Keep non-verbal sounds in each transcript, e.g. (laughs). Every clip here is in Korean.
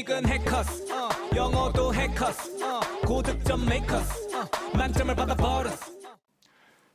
수익은 해커스 어, 영어도 해커스 어, 고득점 메이커스 어, 만점을 받아버렸어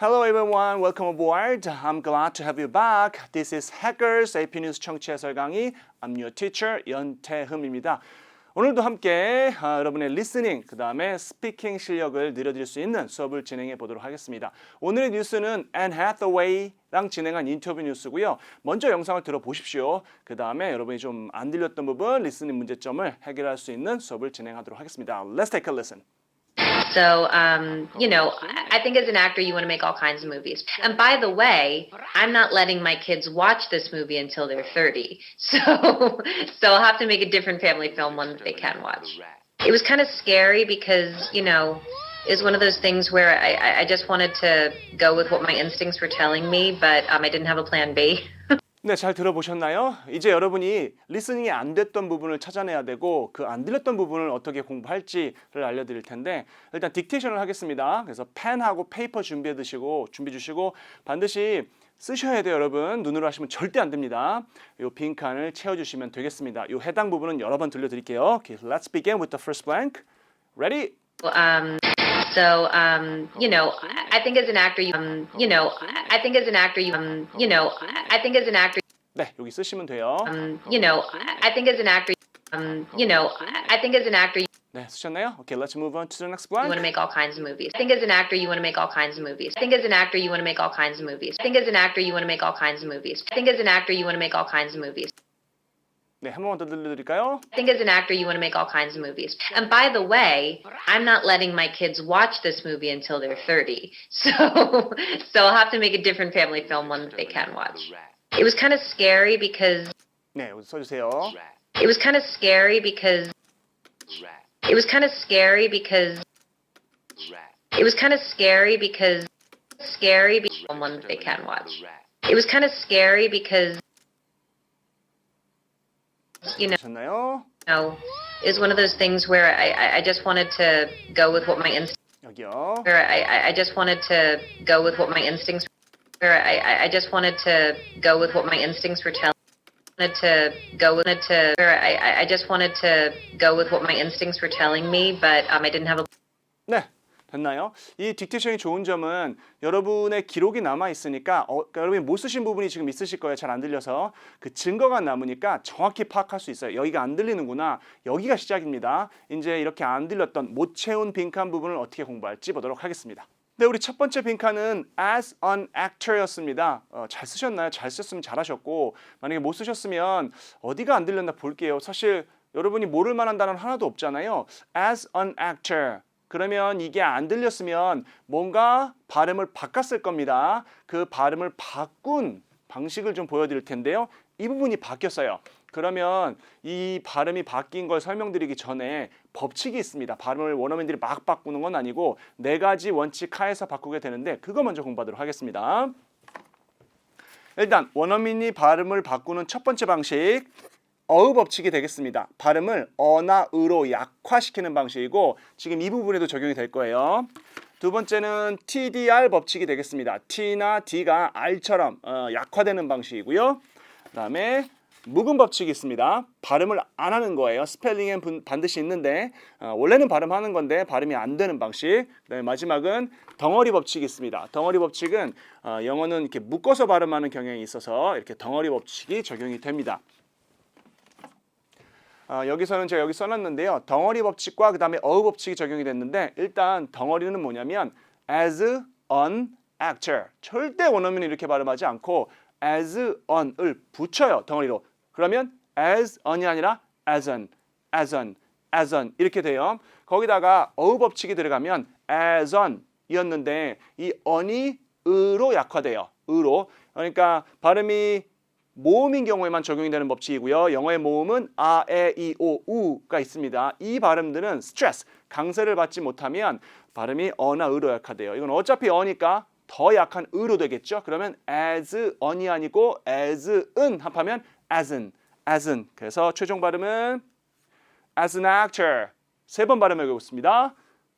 Hello everyone, welcome aboard. I'm glad to have you back. This is Hackers AP News 청취 해설 강의. I'm your teacher 연태흠입니다. 오늘도 함께 아, 여러분의 리스닝, 그 다음에 스피킹 실력을 늘려드릴 수 있는 수업을 진행해 보도록 하겠습니다. 오늘의 뉴스는 Anne Hathaway 랑 진행한 인터뷰 뉴스고요. 먼저 영상을 들어보십시오. 그 다음에 여러분이 좀 안 들렸던 부분, 리스닝 문제점을 해결할 수 있는 수업을 진행하도록 하겠습니다. Let's take a listen. So, um, you know, I think as an actor, you want to make all kinds of movies. And by the way, I'm not letting my kids watch this movie until they're 30. So, so I'll have to make a different family film one that they can watch. It was kind of scary because, you know, was one of those things where I, I- just wanted to go with what my instincts were telling me, but um, I didn't have a plan B. (laughs) 네, 잘 들어보셨나요? 이제 여러분이 리스닝이 안 됐던 부분을 찾아내야 되고 그 안 들렸던 부분을 어떻게 공부할지를 알려드릴 텐데 일단 딕테이션을 하겠습니다. 그래서 펜하고 페이퍼 준비해 두시고 준비 주시고 반드시 쓰셔야 돼요, 여러분. 눈으로 하시면 절대 안 됩니다. 요 빈 칸을 채워주시면 되겠습니다. 요 해당 부분은 여러 번 들려드릴게요. Okay, let's begin with the first blank. Ready? Um, so, um, you know, I I think as an actor, you, um, you know, I I think as an actor, you, um, you know, I I think as an actor, 네, 여기 쓰시면 돼요. um, you know, I I think as an actor, um, you know, I I think as an actor, you 네, 쓰셨나요? Okay, let's move on to the next want blank. to make all kinds of movies. I think as an actor, you want to make all kinds of movies. I think as an actor, you want to make all kinds of movies. I think as an actor, you want to make all kinds of movies. I think as an actor, you want to make all kinds of movies. 네, 한 번만 더 들려드릴까요? I think as an actor, you want to make all kinds of movies. And by the way, I'm not letting my kids watch this movie until they're 30. (laughs) So, so I'll have to make a different family film one that they can watch. It was kind of scary because 네, 여기 써주세요. it was kind of scary because it was kind of scary because it was kind of scary because scary be- one that they can watch. It was kind of scary because you know, you know it one of those things where I, I just wanted to go with what my instincts. Where I, I just wanted to go with what my instincts. Where I, I just wanted to go with what my instincts were telling. Wanted to go with it to. Where I, I just wanted to go with what my instincts were telling me, but um, I didn't have a. 네. 됐나요? 이 딕테이션이 좋은 점은 여러분의 기록이 남아 있으니까 어, 그러니까 여러분이 못 쓰신 부분이 지금 있으실 거예요. 잘 안 들려서 그 증거가 남으니까 정확히 파악할 수 있어요. 여기가 안 들리는구나. 여기가 시작입니다. 이제 이렇게 안 들렸던 못 채운 빈칸 부분을 어떻게 공부할지 보도록 하겠습니다. 네, 우리 첫 번째 빈칸은 as an actor였습니다. 어, 잘 쓰셨나요? 잘 썼으면 잘하셨고 만약에 못 쓰셨으면 어디가 안 들렸나 볼게요. 사실 여러분이 모를 만한 단어는 하나도 없잖아요. as an actor. 그러면 이게 안 들렸으면 뭔가 발음을 바꿨을 겁니다. 그 발음을 바꾼 방식을 좀 보여드릴 텐데요. 이 부분이 바뀌었어요. 그러면 이 발음이 바뀐 걸 설명드리기 전에 법칙이 있습니다. 발음을 원어민들이 막 바꾸는 건 아니고 네 가지 원칙 하에서 바꾸게 되는데 그거 먼저 공부하도록 하겠습니다. 일단 원어민이 발음을 바꾸는 첫 번째 방식 어의 법칙이 되겠습니다. 발음을 어나 으로 약화시키는 방식이고 지금 이 부분에도 적용이 될 거예요. 두 번째는 TDR 법칙이 되겠습니다. T나 D가 R처럼 어, 약화되는 방식이고요. 그다음에 묵은 법칙이 있습니다. 발음을 안 하는 거예요. 스펠링엔 분- 반드시 있는데 어, 원래는 발음하는 건데 발음이 안 되는 방식. 그다음에 마지막은 덩어리 법칙이 있습니다. 덩어리 법칙은 어, 영어는 이렇게 묶어서 발음하는 경향이 있어서 이렇게 덩어리 법칙이 적용이 됩니다. 어, 여기서는 제가 여기 써놨는데요. 덩어리 법칙과 그 다음에 어휘 법칙이 적용이 됐는데 일단 덩어리는 뭐냐면 as an actor 절대 원어민이 이렇게 발음하지 않고 as an을 붙여요 덩어리로 그러면 as an이 아니라 as an, as an, as an 이렇게 돼요. 거기다가 어휘 법칙이 들어가면 as an 이었는데 이 an이 으로 약화돼요. 으로 그러니까 발음이 모음인 경우에만 적용이 되는 법칙이고요. 영어의 모음은 아, 에, 이, 오, 우가 있습니다. 이 발음들은 스트레스, 강세를 받지 못하면 발음이 어나 으로 약화돼요. 이건 어차피 어니까 더 약한 으로 되겠죠. 그러면 as on이 아니고 as 은 합하면 as은, as은. 그래서 최종 발음은 as an actor. 세 번 발음해 보겠습니다.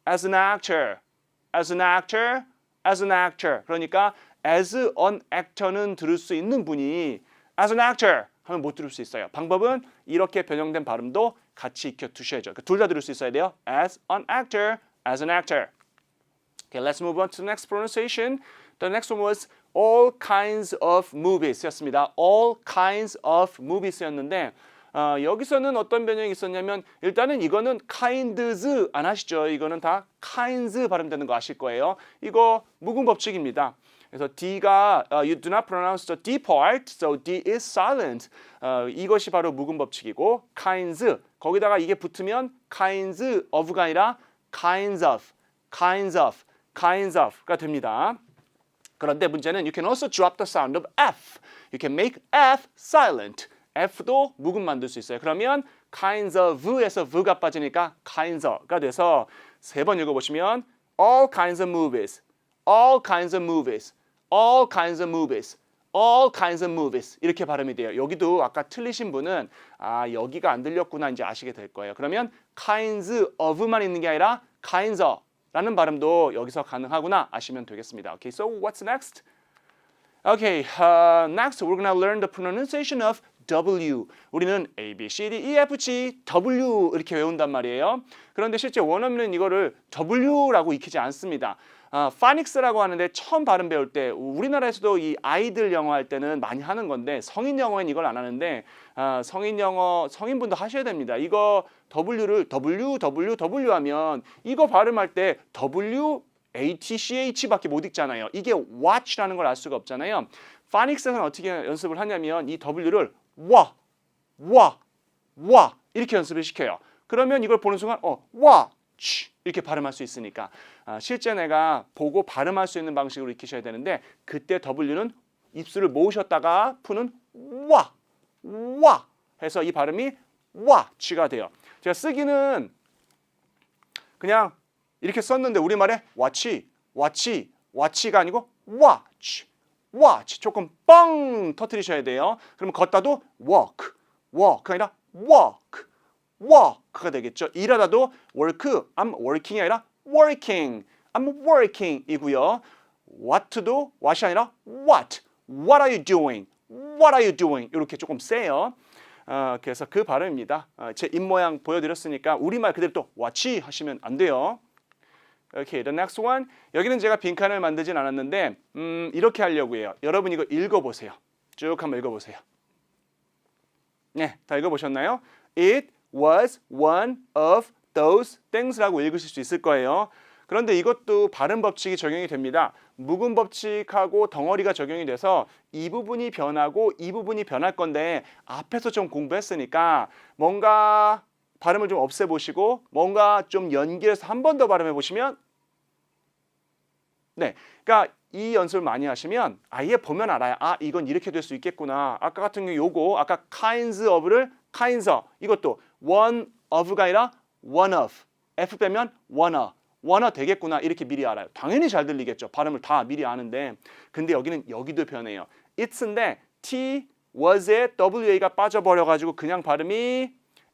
as an actor, as an actor, as an actor. 그러니까 as an actor는 들을 수 있는 분이 as an actor 하면 못 들을 수 있어요. 방법은 이렇게 변형된 발음도 같이 익혀 두셔야죠. 둘다 들을 수 있어야 돼요. As an actor, as an actor. Okay, let's move on to the next pronunciation. The next one was all kinds of movies였습니다. All kinds of movies였는데 어, 여기서는 어떤 변형이 있었냐면 일단은 이거는 kinds 안 하시죠? 이거는 다 kinds 발음되는 거 아실 거예요. 이거 묵은 법칙입니다. 그래서 D가 uh, you do not pronounce the D part, so D is silent. 어, 이것이 바로 묵은 법칙이고 kinds 거기다가 이게 붙으면 kinds of가 아니라 kinds of, kinds of, kinds of가 됩니다. 그런데 문제는 you can also drop the sound of F. You can make F silent. F도 묵음 만들 수 있어요. 그러면 kinds of에서 v가 빠지니까 kinds of가 돼서 세 번 읽어보시면 all kinds of movies, all kinds of movies, all kinds of movies, all kinds of movies 이렇게 발음이 돼요. 여기도 아까 틀리신 분은 아 여기가 안 들렸구나 이제 아시게 될 거예요. 그러면 kinds of만 있는 게 아니라 kinds of 라는 발음도 여기서 가능하구나 아시면 되겠습니다. Okay, so what's next? Okay, uh, next we're gonna learn the pronunciation of W. 우리는 A, B, C, D, E, F, G, W 이렇게 외운단 말이에요. 그런데 실제 원어민은 이거를 W라고 익히지 않습니다. 아, 파닉스라고 하는데 처음 발음 배울 때 우리나라에서도 이 아이들 영어 할 때는 많이 하는 건데 성인 영어엔 이걸 안 하는데 아, 성인 영어 성인분도 하셔야 됩니다. 이거 W를 W W W 하면 이거 발음할 때 W ATCH밖에 못 읽잖아요. 이게 watch라는 걸 알 수가 없잖아요. 파닉스에서는 어떻게 연습을 하냐면 이 W를 와, 와, 와 이렇게 연습을 시켜요. 그러면 이걸 보는 순간 어, watch 이렇게 발음할 수 있으니까 아, 실제 내가 보고 발음할 수 있는 방식으로 익히셔야 되는데 그때 W는 입술을 모으셨다가 푸는 와, 와 해서 이 발음이 watch가 돼요. 제가 쓰기는 그냥 이렇게 썼는데 우리말에 watch, watch, watch가 아니고 watch, watch 조금 뻥 터트리셔야 돼요. 그러면 걷다도 walk, walk 아니라 walk, walk가 되겠죠. 일하다도 work, I'm working이 아니라 working, I'm working이고요. what도 what이 아니라 what, what are you doing, what are you doing 이렇게 조금 세요. 어, 그래서 그 발음입니다. 어, 제 입모양 보여드렸으니까 우리말 그대로 또 watch 하시면 안 돼요. Okay, the next one. 여기는 제가 빈칸을 만들진 않았는데 음, 이렇게 하려고 해요. 여러분 이거 읽어보세요. 쭉 한번 읽어보세요. 네, 다 읽어보셨나요? It was one of those things라고 읽으실 수 있을 거예요. 그런데 이것도 발음 법칙이 적용이 됩니다. 묵은 법칙하고 덩어리가 적용이 돼서 이 부분이 변하고 이 부분이 변할 건데 앞에서 좀 공부했으니까 뭔가 발음을 좀 없애보시고 뭔가 좀 연결해서 한 번 더 발음해 보시면 네, 그러니까 이 연습을 많이 하시면 아예 보면 알아요. 아 이건 이렇게 될 수 있겠구나. 아까 같은 경우 요거 아까 kinds of를 kinds of 이것도 one of가 아니라 one of f 빼면 one of 되겠구나 이렇게 미리 알아요. 당연히 잘 들리겠죠. 발음을 다 미리 아는데 근데 여기는 여기도 변해요. it's인데 t was에 wa가 빠져버려 가지고 그냥 발음이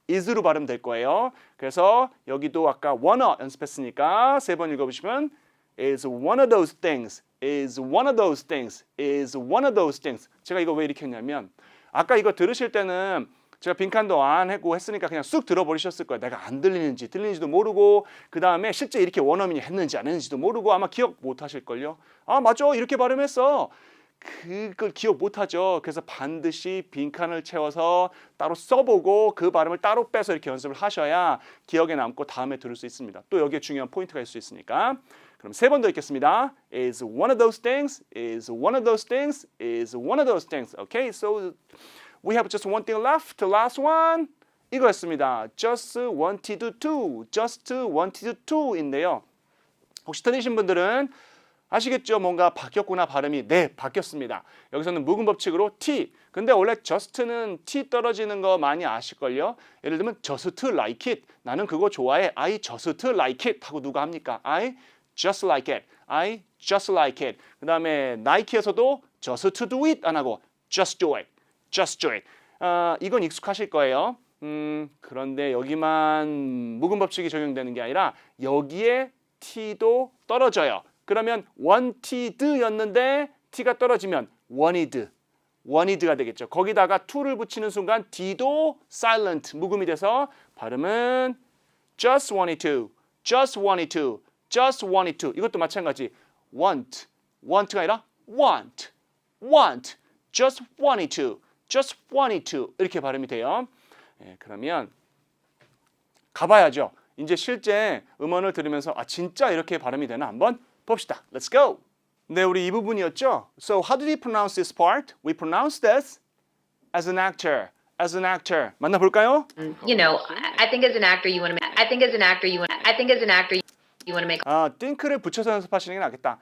is로 발음될 거예요. 그래서 여기도 아까 wanna 연습했으니까 세 번 읽어보시면 is one of those things, is one of those things, is one of those things. 제가 이거 왜 이렇게 했냐면 아까 이거 들으실 때는 제가 빈칸도 안 했고 했으니까 그냥 쑥 들어버리셨을 거예요. 내가 안 들리는지 들리는지도 모르고 그 다음에 실제 이렇게 원어민이 했는지 안 했는지도 모르고 아마 기억 못 하실걸요. 아 맞죠 이렇게 발음했어. 그걸 기억 못하죠. 그래서 반드시 빈칸을 채워서 따로 써보고 그 발음을 따로 빼서 이렇게 연습을 하셔야 기억에 남고 다음에 들을 수 있습니다. 또 여기에 중요한 포인트가 있을 수 있으니까. 그럼 세 번 더 읽겠습니다. Is one of those things. Is one of those things. Is one of those things. Okay, so we have just one thing left. Last one. 이거였습니다. Just wanted to. Just wanted to인데요. 혹시 틀리신 분들은 아시겠죠? 뭔가 바뀌었구나 발음이 네 바뀌었습니다. 여기서는 묵은 법칙으로 t. 근데 원래 just는 t 떨어지는 거 많이 아실걸요? 예를 들면 just like it. 나는 그거 좋아해. I just like it 하고 누가 합니까? I just like it. I just like it. 그 다음에 나이키에서도 just do it 안 하고 just do it. Just do it. 어, 이건 익숙하실 거예요. 음, 그런데 여기만 묵은 법칙이 적용되는 게 아니라 여기에 t도 떨어져요. 그러면 wanted였는데 t가 떨어지면 wanted, waned가 되겠죠. 거기다가 to를 붙이는 순간 d도 silent 묵음이 돼서 발음은 just wanted to, just wanted to, just wanted to. 이것도 마찬가지. want, want가 아니라 want, want, just wanted to, just wanted to 이렇게 발음이 돼요. 예, 그러면 가봐야죠. 이제 실제 음원을 들으면서 아 진짜 이렇게 발음이 되나 한번 봅시다. Let's go. 네, 우리 이 부분이었죠. So how did we pronounce this part? We pronounce this as an actor, as an actor. 만나 볼까요? You know, I I think as an actor, you want to. I think as an actor, you want. I think as an actor, you want to make 아, think를 붙여서 연습하시는 게 낫겠다.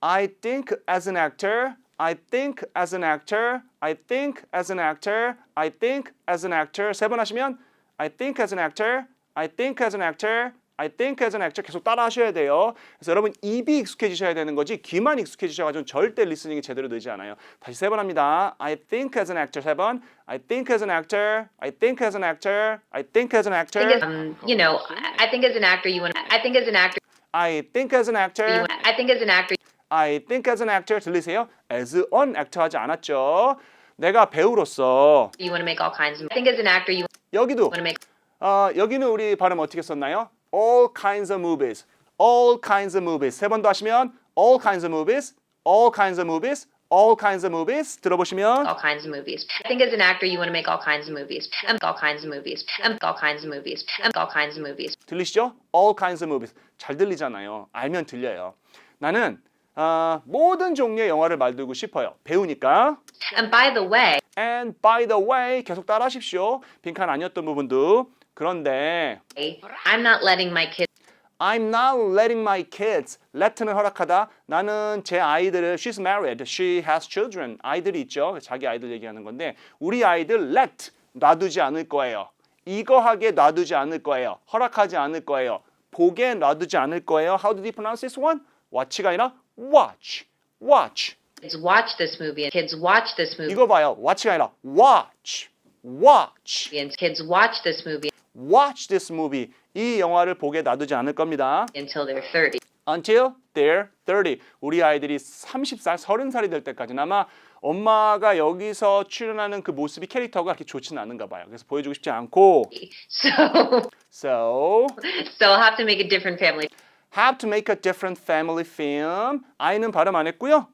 I think as an actor. I think as an actor. I think as an actor. I think as an actor. 세 번 하시면 I think as an actor. I think as an actor. I think as an actor 계속 따라 하셔야 돼요. 그래서 여러분 입이 익숙해지셔야 되는 거지 귀만 익숙해지셔가지고 절대 리스닝이 제대로 되지 않아요. 다시 세 번 합니다. I think as an actor 세 번. I think as an actor. I think as an actor. I think as an I think actor. as, um, you know, I think as an actor, you want. I think as an actor, I think as an actor. I think as an actor, I think as an actor 들리세요? as an actor 하지 않았죠. 내가 배우로서 you want to make all kinds of. I think as an actor, you 여기도 want to make. 어, 여기는 우리 발음 어떻게 썼나요? all kinds of movies, all kinds of movies 세 번 더 하시면 all kinds of movies, all kinds of movies, all kinds of movies 들어보시면 all kinds of movies. I think as an actor, you want to make all kinds of movies. Um, all kinds of movies. Um, all kinds of movies. Um, all kinds of movies. 들리시죠? all kinds of movies 잘 들리잖아요. 알면 들려요. 나는 어, 모든 종류의 영화를 만들고 싶어요. 배우니까 And by the way, And by the way 계속 따라하십시오. 빈칸 아니었던 부분도 그런데 I'm not letting my kids I'm not letting my kids let는 허락하다. 나는 제 아이들을 she's married, she has children. 아이들이 있죠. 자기 아이들 얘기하는 건데 우리 아이들 let 놔두지 않을 거예요. 이거 하게 놔두지 않을 거예요. 허락하지 않을 거예요. 보게 놔두지 않을 거예요. How did he pronounce this one? watch가 아니라 watch, watch. watch this movie and kids watch this movie 이거 봐요. watch가 아니라 watch, watch. and kids watch this movie watch this movie. 이 영화를 보게 놔두지 않을 겁니다. until they're 30. Until they're 30. 우리 아이들이 30살, 30살이 될 때까지는 아마 엄마가 여기서 출연하는 그 모습이 캐릭터가 그렇게 좋지는 않은가 봐요. 그래서 보여주고 싶지 않고 So, So so I'll have to make a different family. have to make a different family film. 아이는 발음 안 했고요.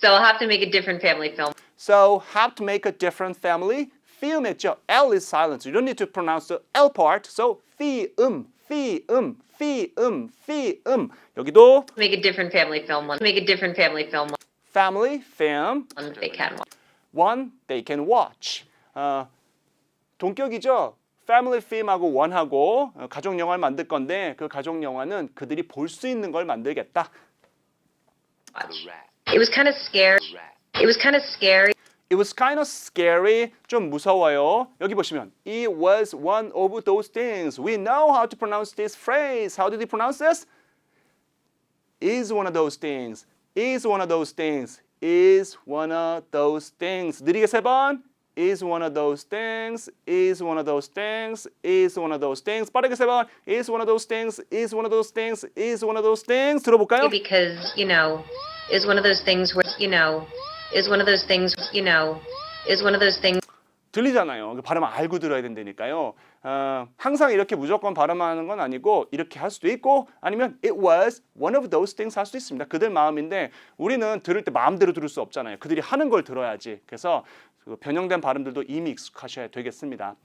So I'll have to make a different family film. So have to make a different family film 했죠. L is silent. You don't need to pronounce the L part. So film, film, film, film. 여기도 Make a different family film. One. Make a different family film. family film. One that they can watch. one they can watch. 어, 동격이죠. 패밀리 필m하고 원하고 어, 가족 영화를 만들 건데 그 가족 영화는 그들이 볼 수 있는 걸 만들겠다. It was kind of scary. It was kind of scary. It was kind of scary. 좀 무서워요. 여기 보시면 It was one of those things. We know how to pronounce this phrase. How did he pronounce this? Is one of those things. Is one of those things. Is one of those things. 느리게 세 번. Is one of those things. Is one of those things. Is one of those things. 빠르게 세 번. Is one of those things. Is one of those things. Is one of those things. 들어볼까요? because you know is one of those things where you know is one of those things you know is one of those things 들리잖아요. 그 발음 알고 들어야 된다니까요. 어, 항상 이렇게 무조건 발음하는 건 아니고 이렇게 할 수도 있고 아니면 it was one of those things 할 수도 있습니다. 그들 마음인데 우리는 들을 때 마음대로 들을 수 없잖아요. 그들이 하는 걸 들어야지. 그래서 그 변형된 발음들도 이미 익숙하셔야 되겠습니다.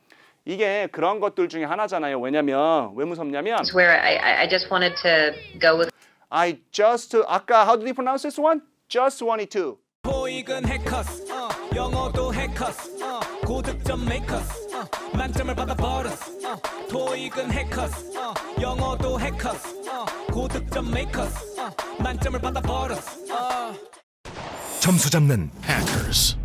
이게 그런 것들 중에 하나잖아요. 왜냐면 왜 무섭냐면 where I, I I just wanted to go with I just 아까 how did you pronounce this one? Just wanted to. 토익은 해커스 어, 영어도 해커스 어, 고득점 메이커스 어, 만점을 받아 버렸어 어, 토익은 해커스 어, 영어도 해커스 어, 고득점 메이커스 어, 만점을 받아 버렸어 어. 점수 잡는 hackers.